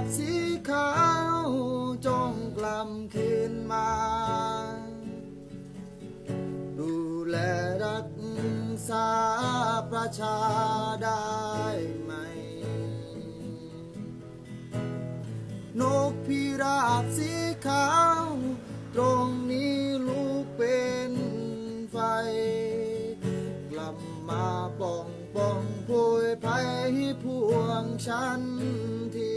บสีขาวจงกลำคืนมา ดูแลรักษาประชาได้ไหม นกพิราบสีขาว องป้องโพยภัยให้พวงฉันที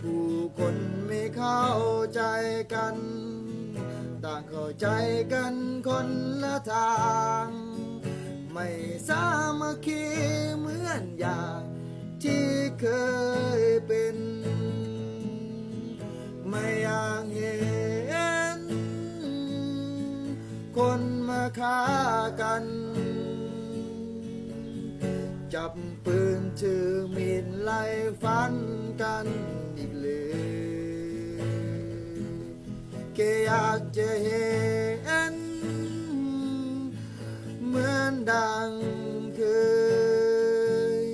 ผู้คนไม่เข้าใจกัน ต่างเข้าใจกันคนละทาง ไม่สามัคคีเหมือนอย่างที่เคยเป็น ไม่อยากเห็น คนมาฆ่ากัน จับปืนถือมีดไล่ฟันกันอีกเลยแค่อยากจะเห็นเหมือนดังเคย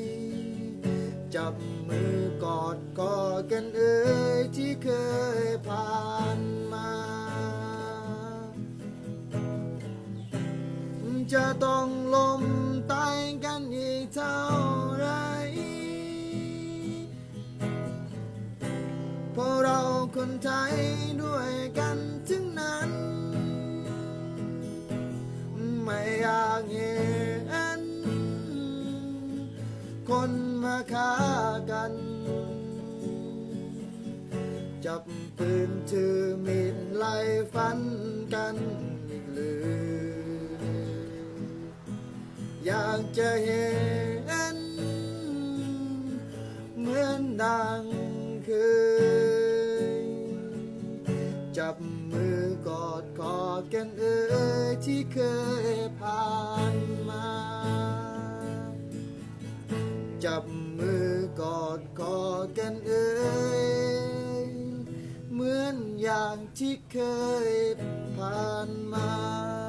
จับมือกอดกอดกันเอ่ยที่เคยผ่านมาจะต้องล้มตายกัน เท่าไรเพราะเราคนไทยด้วยกันถึงนั้น ไม่อยากเห็น คนมาฆ่ากัน จับปืนถือมีดไล่ฟันกันอีกเลยอยากจะเห็น เหมือนดังเคย จับมือกอดกอดกันเอ่ยที่เคยผ่านมา จับมือกอดกอดกันเอ่ยเหมือนอย่างที่เคยผ่านมา